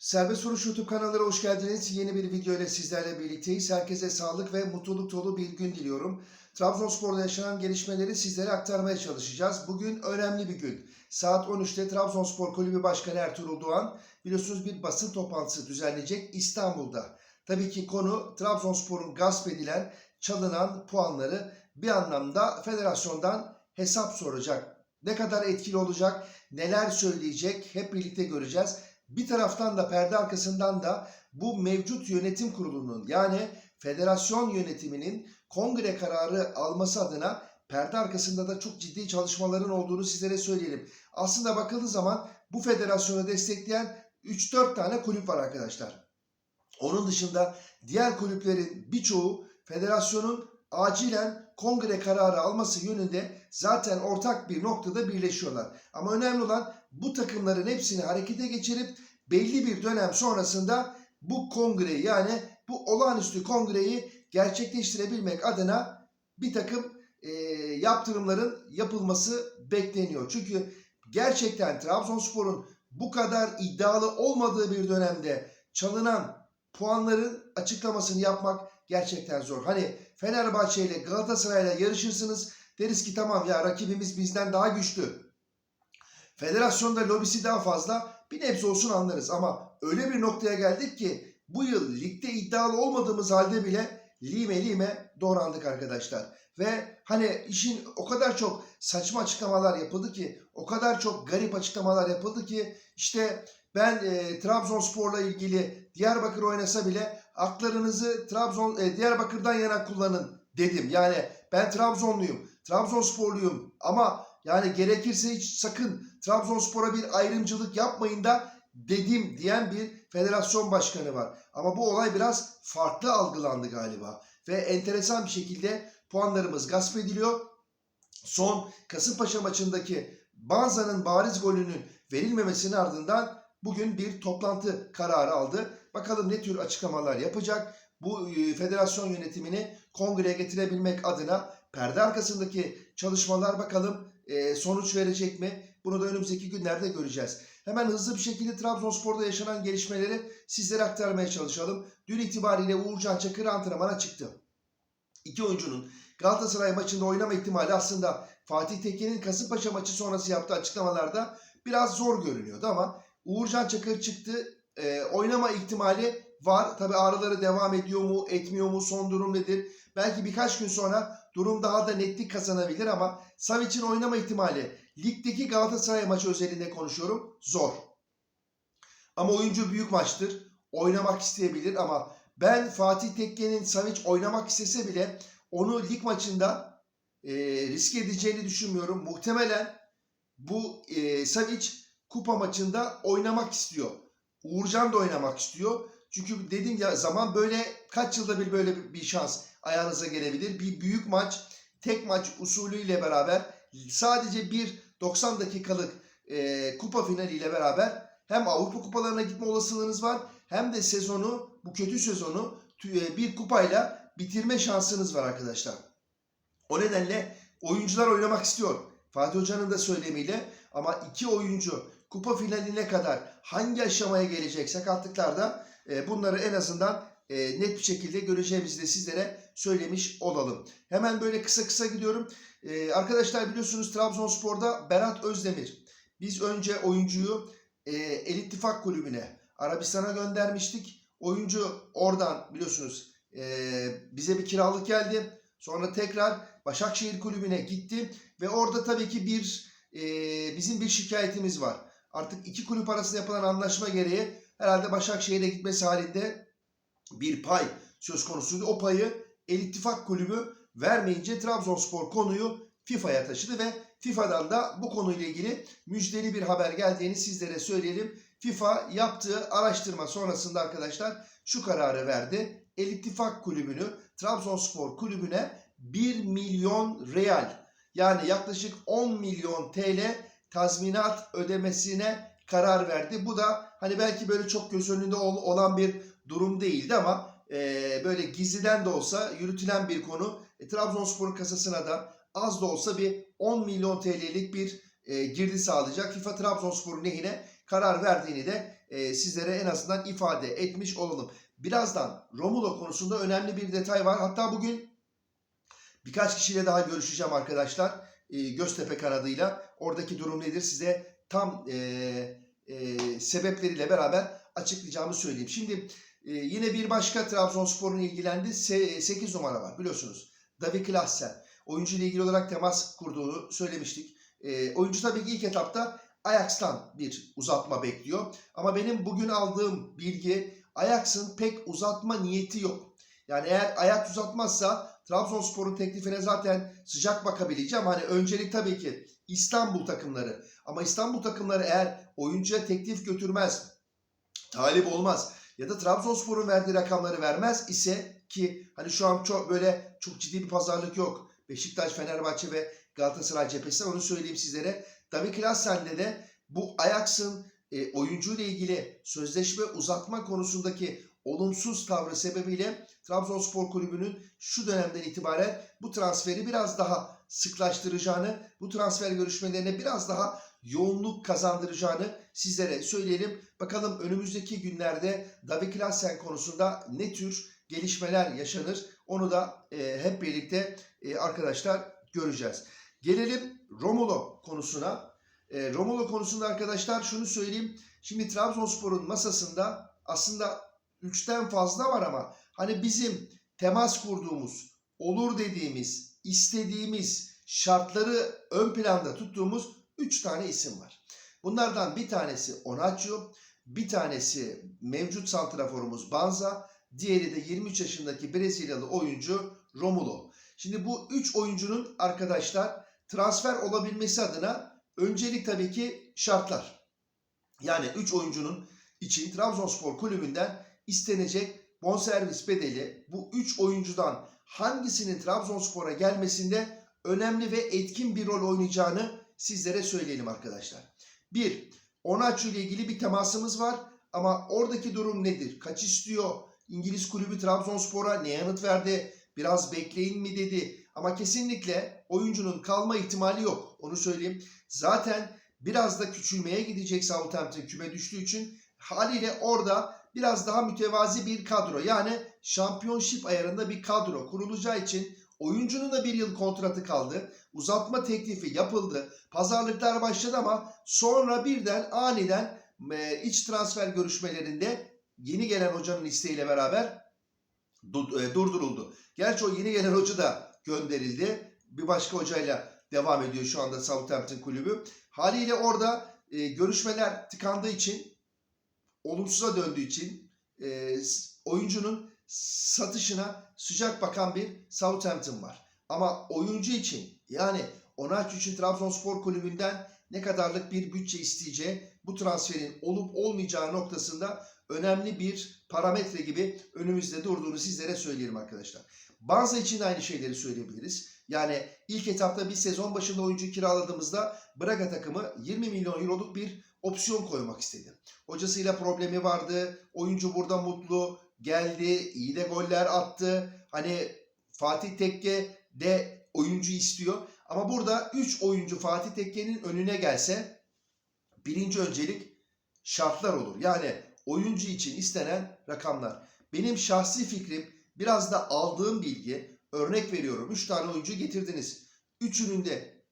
Serbest Vuruş YouTube kanalına hoş geldiniz. Yeni bir video ile sizlerle birlikteyiz. Herkese sağlık ve mutluluk dolu bir gün diliyorum. Trabzonspor'da yaşanan gelişmeleri sizlere aktarmaya çalışacağız. Bugün önemli bir gün. Saat 13'te Trabzonspor Kulübü Başkanı Ertuğrul Doğan biliyorsunuz bir basın toplantısı düzenleyecek İstanbul'da. Tabii ki konu Trabzonspor'un gasp edilen, çalınan puanları bir anlamda federasyondan hesap soracak. Ne kadar etkili olacak, neler söyleyecek hep birlikte göreceğiz. Bir taraftan da perde arkasından da bu mevcut yönetim kurulunun yani federasyon yönetiminin kongre kararı alması adına perde arkasında da çok ciddi çalışmaların olduğunu sizlere söyleyelim. Aslında bakıldığı zaman bu federasyonu destekleyen 3-4 tane kulüp var arkadaşlar. Onun dışında diğer kulüplerin birçoğu federasyonun acilen kongre kararı alması yönünde zaten ortak bir noktada birleşiyorlar. Ama önemli olan bu takımların hepsini harekete geçirip belli bir dönem sonrasında bu kongreyi yani bu olağanüstü kongreyi gerçekleştirebilmek adına bir takım e, yaptırımların yapılması bekleniyor. Çünkü gerçekten Trabzonspor'un bu kadar iddialı olmadığı bir dönemde çalınan puanların açıklamasını yapmak gerçekten zor. Hani Fenerbahçe ile Galatasaray'la yarışırsınız. Deriz ki tamam ya rakibimiz bizden daha güçlü. Federasyonda lobisi daha fazla. Bir nebze olsun anlarız ama öyle bir noktaya geldik ki bu yıl ligde iddialı olmadığımız halde bile lime lime doğrandık arkadaşlar. Ve hani işin o kadar çok saçma açıklamalar yapıldı ki, o kadar çok garip açıklamalar yapıldı ki işte ben e, Trabzonspor'la ilgili Diyarbakır oynasa bile aklarınızı Trabzon e, Diyarbakır'dan yana kullanın dedim. Yani ben Trabzonluyum, Trabzonsporluyum ama yani gerekirse hiç sakın Trabzonspor'a bir ayrımcılık yapmayın da dedim diyen bir federasyon başkanı var. Ama bu olay biraz farklı algılandı galiba. Ve enteresan bir şekilde puanlarımız gasp ediliyor. Son Kasımpaşa maçındaki Banza'nın bariz golünün verilmemesinin ardından bugün bir toplantı kararı aldı. Bakalım ne tür açıklamalar yapacak. Bu e, federasyon yönetimini kongreye getirebilmek adına perde arkasındaki çalışmalar bakalım e, sonuç verecek mi? Bunu da önümüzdeki günlerde göreceğiz. Hemen hızlı bir şekilde Trabzonspor'da yaşanan gelişmeleri sizlere aktarmaya çalışalım. Dün itibariyle Uğurcan Çakır antrenmana çıktı. İki oyuncunun Galatasaray maçında oynama ihtimali aslında Fatih Tekin'in Kasımpaşa maçı sonrası yaptığı açıklamalarda biraz zor görünüyordu ama Uğurcan Çakır çıktı. E, oynama ihtimali var. Tabi ağrıları devam ediyor mu, etmiyor mu, son durum nedir? Belki birkaç gün sonra durum daha da netlik kazanabilir ama Savic'in oynama ihtimali ligdeki Galatasaray maçı özelinde konuşuyorum zor. Ama oyuncu büyük maçtır. Oynamak isteyebilir ama ben Fatih Tekke'nin Savic oynamak istese bile onu lig maçında e, risk edeceğini düşünmüyorum. Muhtemelen bu e, Savic kupa maçında oynamak istiyor. Uğurcan da oynamak istiyor. Çünkü dedim ya zaman böyle kaç yılda bir böyle bir şans ayağınıza gelebilir. Bir büyük maç, tek maç usulüyle beraber sadece bir 90 dakikalık e, kupa finaliyle beraber hem Avrupa kupalarına gitme olasılığınız var hem de sezonu, bu kötü sezonu bir kupayla bitirme şansınız var arkadaşlar. O nedenle oyuncular oynamak istiyor. Fatih Hoca'nın da söylemiyle ama iki oyuncu kupa finaline kadar hangi aşamaya gelecek sakatlıklarda bunları en azından e, net bir şekilde göreceğimizi de sizlere söylemiş olalım. Hemen böyle kısa kısa gidiyorum. E, arkadaşlar biliyorsunuz Trabzonspor'da Berat Özdemir. Biz önce oyuncuyu e, El İttifak Kulübü'ne Arabistan'a göndermiştik. Oyuncu oradan biliyorsunuz e, bize bir kiralık geldi. Sonra tekrar Başakşehir Kulübü'ne gitti ve orada tabii ki bir e, bizim bir şikayetimiz var. Artık iki kulüp arasında yapılan anlaşma gereği herhalde Başakşehir'e gitmesi halinde bir pay söz konusuydu. O payı El İttifak Kulübü vermeyince Trabzonspor konuyu FIFA'ya taşıdı ve FIFA'dan da bu konuyla ilgili müjdeli bir haber geldiğini sizlere söyleyelim. FIFA yaptığı araştırma sonrasında arkadaşlar şu kararı verdi. El İttifak Kulübü'nü Trabzonspor Kulübü'ne 1 milyon real yani yaklaşık 10 milyon TL tazminat ödemesine karar verdi. Bu da hani belki böyle çok göz önünde ol- olan bir durum değildi ama e, böyle gizliden de olsa yürütülen bir konu. E, Trabzonspor'un kasasına da az da olsa bir 10 milyon TL'lik bir e, girdi sağlayacak. FIFA Trabzonspor'un lehine karar verdiğini de e, sizlere en azından ifade etmiş olalım. Birazdan Romulo konusunda önemli bir detay var. Hatta bugün birkaç kişiyle daha görüşeceğim arkadaşlar. E, Göztepe kanadıyla. Oradaki durum nedir size tam e, e, sebepleriyle beraber açıklayacağımı söyleyeyim. Şimdi e, yine bir başka Trabzonspor'un ilgilendiği 8 numara var biliyorsunuz. Davi Klassen. Oyuncu ile ilgili olarak temas kurduğunu söylemiştik. E, oyuncu tabii ki ilk etapta Ajax'tan bir uzatma bekliyor. Ama benim bugün aldığım bilgi Ajax'ın pek uzatma niyeti yok. Yani eğer Ajax uzatmazsa Trabzonspor'un teklifine zaten sıcak bakabileceğim. Hani öncelik tabii ki İstanbul takımları. Ama İstanbul takımları eğer oyuncuya teklif götürmez, talip olmaz ya da Trabzonspor'un verdiği rakamları vermez ise ki hani şu an çok böyle çok ciddi bir pazarlık yok. Beşiktaş, Fenerbahçe ve Galatasaray cephesinde onu söyleyeyim sizlere. Davi Klassen'de de bu Ajax'ın e, oyuncuyla ilgili sözleşme uzatma konusundaki olumsuz tavrı sebebiyle Trabzonspor Kulübü'nün şu dönemden itibaren bu transferi biraz daha sıklaştıracağını, bu transfer görüşmelerine biraz daha yoğunluk kazandıracağını sizlere söyleyelim. Bakalım önümüzdeki günlerde Davi Klassen konusunda ne tür gelişmeler yaşanır onu da e, hep birlikte e, arkadaşlar göreceğiz. Gelelim Romulo konusuna. E, Romulo konusunda arkadaşlar şunu söyleyeyim. Şimdi Trabzonspor'un masasında aslında 3'ten fazla var ama hani bizim temas kurduğumuz, olur dediğimiz, istediğimiz şartları ön planda tuttuğumuz 3 tane isim var. Bunlardan bir tanesi Onaçio, bir tanesi mevcut santraforumuz Banza, diğeri de 23 yaşındaki Brezilyalı oyuncu Romulo. Şimdi bu 3 oyuncunun arkadaşlar transfer olabilmesi adına öncelik tabii ki şartlar. Yani 3 oyuncunun için Trabzonspor kulübünden istenecek bonservis bedeli bu 3 oyuncudan hangisinin Trabzonspor'a gelmesinde önemli ve etkin bir rol oynayacağını sizlere söyleyelim arkadaşlar. 1. Onaçu ile ilgili bir temasımız var ama oradaki durum nedir? Kaç istiyor? İngiliz kulübü Trabzonspor'a ne yanıt verdi? Biraz bekleyin mi dedi? Ama kesinlikle oyuncunun kalma ihtimali yok. Onu söyleyeyim. Zaten biraz da küçülmeye gidecek Southampton küme düştüğü için haliyle orada biraz daha mütevazi bir kadro yani şampiyonşip ayarında bir kadro kurulacağı için oyuncunun da bir yıl kontratı kaldı. Uzatma teklifi yapıldı. Pazarlıklar başladı ama sonra birden aniden e, iç transfer görüşmelerinde yeni gelen hocanın isteğiyle beraber e, durduruldu. Gerçi o yeni gelen hoca da gönderildi. Bir başka hocayla devam ediyor şu anda Southampton kulübü. Haliyle orada e, görüşmeler tıkandığı için olumsuza döndüğü için e, oyuncunun satışına sıcak bakan bir Southampton var. Ama oyuncu için yani Onaçu için Trabzonspor kulübünden ne kadarlık bir bütçe isteyeceği bu transferin olup olmayacağı noktasında önemli bir parametre gibi önümüzde durduğunu sizlere söyleyelim arkadaşlar. Banza için de aynı şeyleri söyleyebiliriz. Yani ilk etapta bir sezon başında oyuncu kiraladığımızda Braga takımı 20 milyon euroluk bir opsiyon koymak istedi. Hocasıyla problemi vardı. Oyuncu burada mutlu. Geldi. iyi de goller attı. Hani Fatih Tekke de oyuncu istiyor. Ama burada 3 oyuncu Fatih Tekke'nin önüne gelse birinci öncelik şartlar olur. Yani oyuncu için istenen rakamlar. Benim şahsi fikrim biraz da aldığım bilgi örnek veriyorum. 3 tane oyuncu getirdiniz. Üçünün de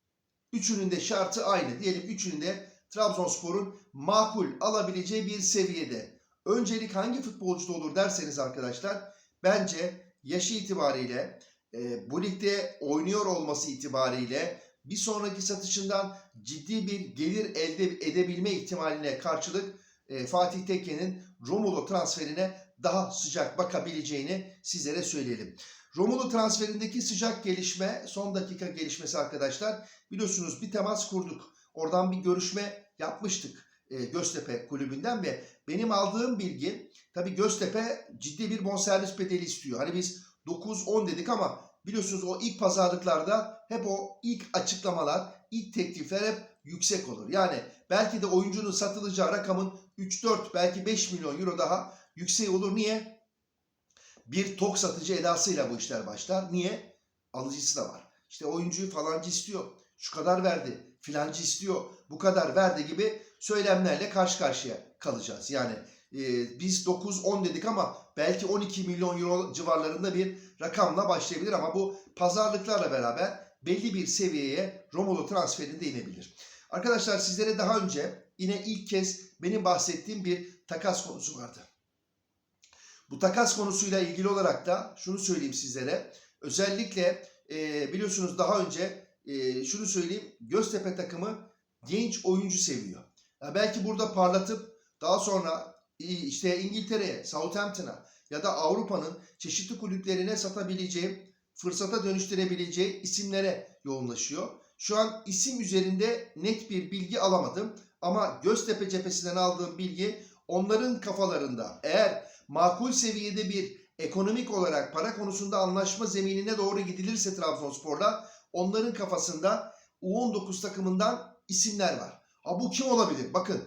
üçünün de şartı aynı. Diyelim üçünün de Trabzonspor'un makul alabileceği bir seviyede. Öncelik hangi futbolcuda olur derseniz arkadaşlar bence yaşı itibariyle e, bu ligde oynuyor olması itibariyle bir sonraki satışından ciddi bir gelir elde edebilme ihtimaline karşılık e, Fatih Tekke'nin Romulo transferine daha sıcak bakabileceğini sizlere söyleyelim. Romulo transferindeki sıcak gelişme son dakika gelişmesi arkadaşlar. Biliyorsunuz bir temas kurduk. Oradan bir görüşme yapmıştık e, Göztepe kulübünden ve benim aldığım bilgi tabii Göztepe ciddi bir bonservis bedeli istiyor. Hani biz 9-10 dedik ama biliyorsunuz o ilk pazarlıklarda hep o ilk açıklamalar, ilk teklifler hep yüksek olur. Yani belki de oyuncunun satılacağı rakamın 3-4 belki 5 milyon euro daha yüksek olur. Niye? Bir tok satıcı edasıyla bu işler başlar. Niye? Alıcısı da var. İşte oyuncuyu falancı istiyor. Şu kadar verdi. Filancı istiyor. Bu kadar verdi gibi söylemlerle karşı karşıya kalacağız. Yani e, biz 9-10 dedik ama belki 12 milyon euro civarlarında bir rakamla başlayabilir ama bu pazarlıklarla beraber belli bir seviyeye Romulo transferinde inebilir. Arkadaşlar sizlere daha önce yine ilk kez benim bahsettiğim bir takas konusu vardı. Bu takas konusuyla ilgili olarak da şunu söyleyeyim sizlere. Özellikle e, biliyorsunuz daha önce e, şunu söyleyeyim. Göztepe takımı genç oyuncu seviyor. Ya belki burada parlatıp daha sonra işte İngiltere'ye, Southampton'a ya da Avrupa'nın çeşitli kulüplerine satabileceği, fırsata dönüştürebileceği isimlere yoğunlaşıyor. Şu an isim üzerinde net bir bilgi alamadım. Ama Göztepe cephesinden aldığım bilgi onların kafalarında eğer makul seviyede bir ekonomik olarak para konusunda anlaşma zeminine doğru gidilirse Trabzonspor'la onların kafasında U19 takımından isimler var. Ha bu kim olabilir? Bakın.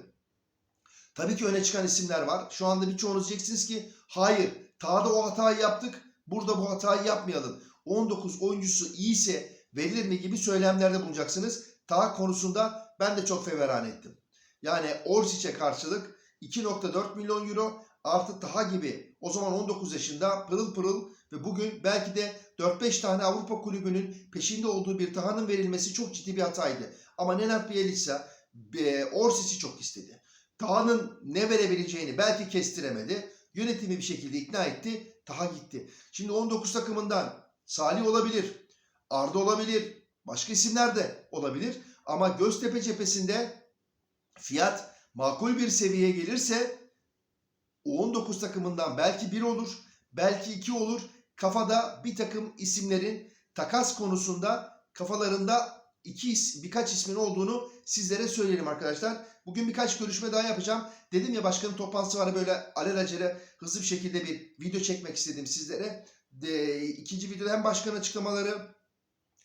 Tabii ki öne çıkan isimler var. Şu anda birçoğunuz diyeceksiniz ki hayır Tağda o hatayı yaptık. Burada bu hatayı yapmayalım. 19 oyuncusu iyiyse verilir mi gibi söylemlerde bulunacaksınız. Tağ konusunda ben de çok feveran ettim. Yani Orsic'e karşılık 2.4 milyon euro artı Taha gibi o zaman 19 yaşında pırıl pırıl ve bugün belki de 4-5 tane Avrupa kulübünün peşinde olduğu bir Taha'nın verilmesi çok ciddi bir hataydı. Ama Nenad Bielitsa e, Orsic'i çok istedi. Taha'nın ne verebileceğini belki kestiremedi. Yönetimi bir şekilde ikna etti. Taha gitti. Şimdi 19 takımından Salih olabilir. Arda olabilir. Başka isimler de olabilir. Ama Göztepe cephesinde fiyat makul bir seviyeye gelirse U19 takımından belki bir olur, belki iki olur. Kafada bir takım isimlerin takas konusunda kafalarında iki is, birkaç ismin olduğunu sizlere söyleyelim arkadaşlar. Bugün birkaç görüşme daha yapacağım. Dedim ya başkanın toplantısı var böyle alelacele hızlı bir şekilde bir video çekmek istedim sizlere. De, ikinci videoda hem başkanın açıklamaları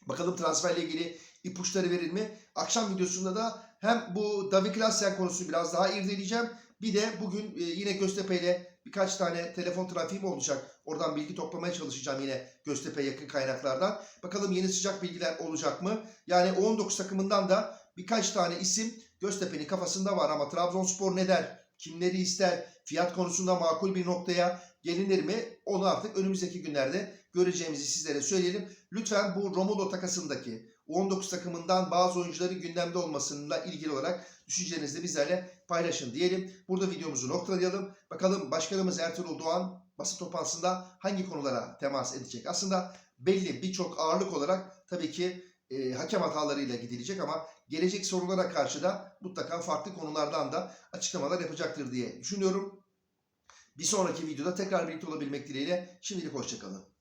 bakalım transferle ilgili ipuçları verir mi? Akşam videosunda da hem bu Davi Klassen konusunu biraz daha irdeleyeceğim. Bir de bugün e, yine Göztepe ile birkaç tane telefon trafiğim olacak. Oradan bilgi toplamaya çalışacağım yine Göztepe yakın kaynaklardan. Bakalım yeni sıcak bilgiler olacak mı? Yani 19 takımından da birkaç tane isim Göztepe'nin kafasında var ama Trabzonspor ne der? Kimleri ister? Fiyat konusunda makul bir noktaya gelinir mi? Onu artık önümüzdeki günlerde göreceğimizi sizlere söyleyelim. Lütfen bu Romulo takasındaki 19 takımından bazı oyuncuları gündemde olmasıyla ilgili olarak düşüncelerinizi bizlerle paylaşın diyelim. Burada videomuzu noktalayalım. Bakalım başkanımız Ertuğrul Doğan basın toplantısında hangi konulara temas edecek? Aslında belli birçok ağırlık olarak tabii ki e, hakem hatalarıyla gidilecek ama gelecek sorulara karşı da mutlaka farklı konulardan da açıklamalar yapacaktır diye düşünüyorum. Bir sonraki videoda tekrar birlikte olabilmek dileğiyle şimdilik hoşçakalın.